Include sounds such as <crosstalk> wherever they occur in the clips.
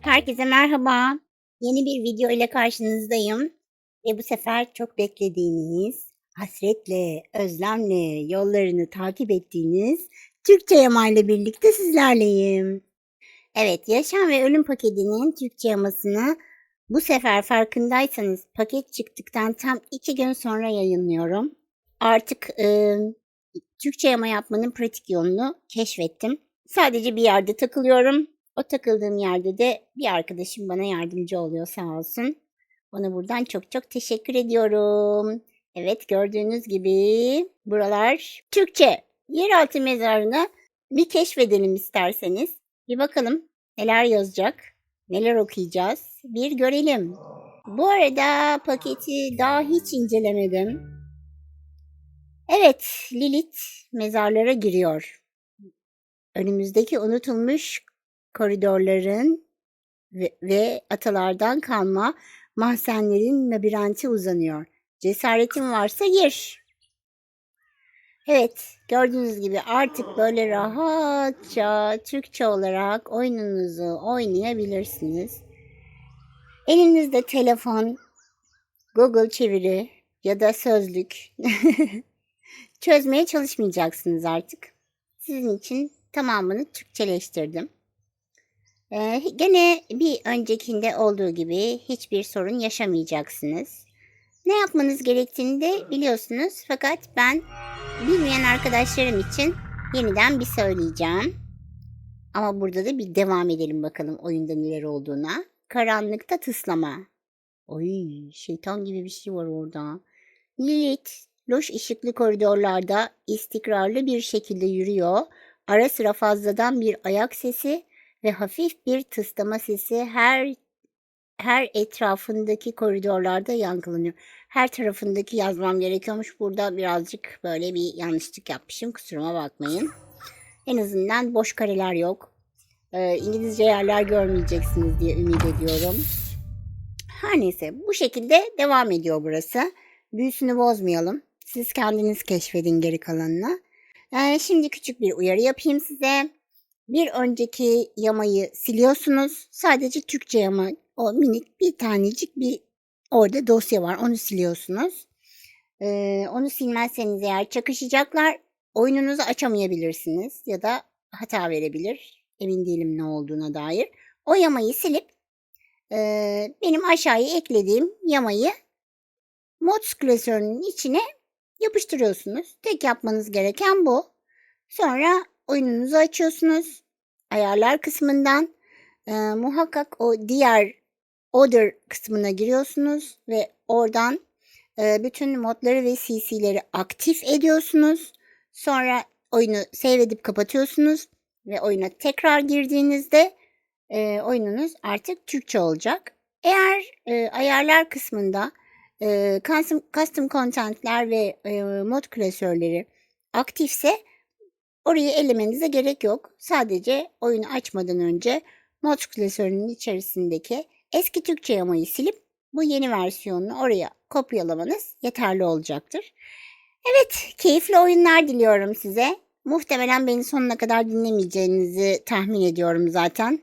Herkese merhaba. Yeni bir video ile karşınızdayım. Ve bu sefer çok beklediğiniz, hasretle, özlemle yollarını takip ettiğiniz Türkçe Yama ile birlikte sizlerleyim. Evet, Yaşam ve Ölüm paketinin Türkçe yamasını bu sefer farkındaysanız paket çıktıktan tam iki gün sonra yayınlıyorum. Artık e, Türkçe yama yapmanın pratik yolunu keşfettim. Sadece bir yerde takılıyorum. O takıldığım yerde de bir arkadaşım bana yardımcı oluyor sağ olsun. Ona buradan çok çok teşekkür ediyorum. Evet gördüğünüz gibi buralar Türkçe. Yeraltı mezarını bir keşfedelim isterseniz. Bir bakalım neler yazacak, neler okuyacağız. Bir görelim. Bu arada paketi daha hiç incelemedim. Evet, Lilith mezarlara giriyor. Önümüzdeki unutulmuş koridorların ve, ve atalardan kalma mahzenlerin labirenti uzanıyor. Cesaretin varsa gir. Evet, gördüğünüz gibi artık böyle rahatça Türkçe olarak oyununuzu oynayabilirsiniz. Elinizde telefon, Google çeviri ya da sözlük <laughs> çözmeye çalışmayacaksınız artık. Sizin için tamamını Türkçeleştirdim. Ee, gene bir öncekinde olduğu gibi hiçbir sorun yaşamayacaksınız. Ne yapmanız gerektiğini de biliyorsunuz fakat ben bilmeyen arkadaşlarım için yeniden bir söyleyeceğim. Ama burada da bir devam edelim bakalım oyunda neler olduğuna. Karanlıkta tıslama. Oy şeytan gibi bir şey var orada. Lilith loş ışıklı koridorlarda istikrarlı bir şekilde yürüyor. Ara sıra fazladan bir ayak sesi ve hafif bir tıslama sesi her her etrafındaki koridorlarda yankılanıyor. Her tarafındaki yazmam gerekiyormuş. Burada birazcık böyle bir yanlışlık yapmışım. Kusuruma bakmayın. En azından boş kareler yok. Ee, İngilizce yerler görmeyeceksiniz diye ümit ediyorum. Her neyse bu şekilde devam ediyor burası. Büyüsünü bozmayalım. Siz kendiniz keşfedin geri kalanını. Ee, şimdi küçük bir uyarı yapayım size. Bir önceki yamayı siliyorsunuz. Sadece Türkçe yama o minik bir tanecik bir orada dosya var. Onu siliyorsunuz. Ee, onu silmezseniz eğer çakışacaklar. Oyununuzu açamayabilirsiniz ya da hata verebilir. Emin değilim ne olduğuna dair. O yamayı silip e, benim aşağıya eklediğim yamayı Mods klasörünün içine yapıştırıyorsunuz. Tek yapmanız gereken bu. Sonra oyununuzu açıyorsunuz. Ayarlar kısmından e, muhakkak o diğer Other kısmına giriyorsunuz ve oradan e, bütün modları ve CC'leri aktif ediyorsunuz. Sonra oyunu save edip kapatıyorsunuz ve oyuna tekrar girdiğinizde e, oyununuz artık Türkçe olacak. Eğer e, ayarlar kısmında e, custom, custom contentler ve e, mod klasörleri aktifse orayı elemenize gerek yok. Sadece oyunu açmadan önce mod klasörünün içerisindeki eski Türkçe yamayı silip bu yeni versiyonunu oraya kopyalamanız yeterli olacaktır. Evet, keyifli oyunlar diliyorum size. Muhtemelen beni sonuna kadar dinlemeyeceğinizi tahmin ediyorum zaten.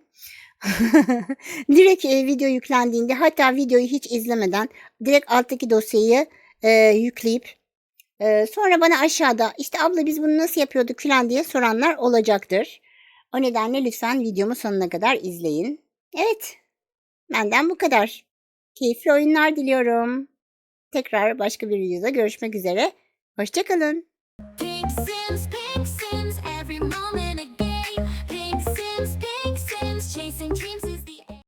<laughs> direkt e, video yüklendiğinde hatta videoyu hiç izlemeden direkt alttaki dosyayı e, yükleyip sonra bana aşağıda işte abla biz bunu nasıl yapıyorduk falan diye soranlar olacaktır. O nedenle lütfen videomu sonuna kadar izleyin. Evet, benden bu kadar. Keyifli oyunlar diliyorum. Tekrar başka bir videoda görüşmek üzere. Hoşçakalın. Pink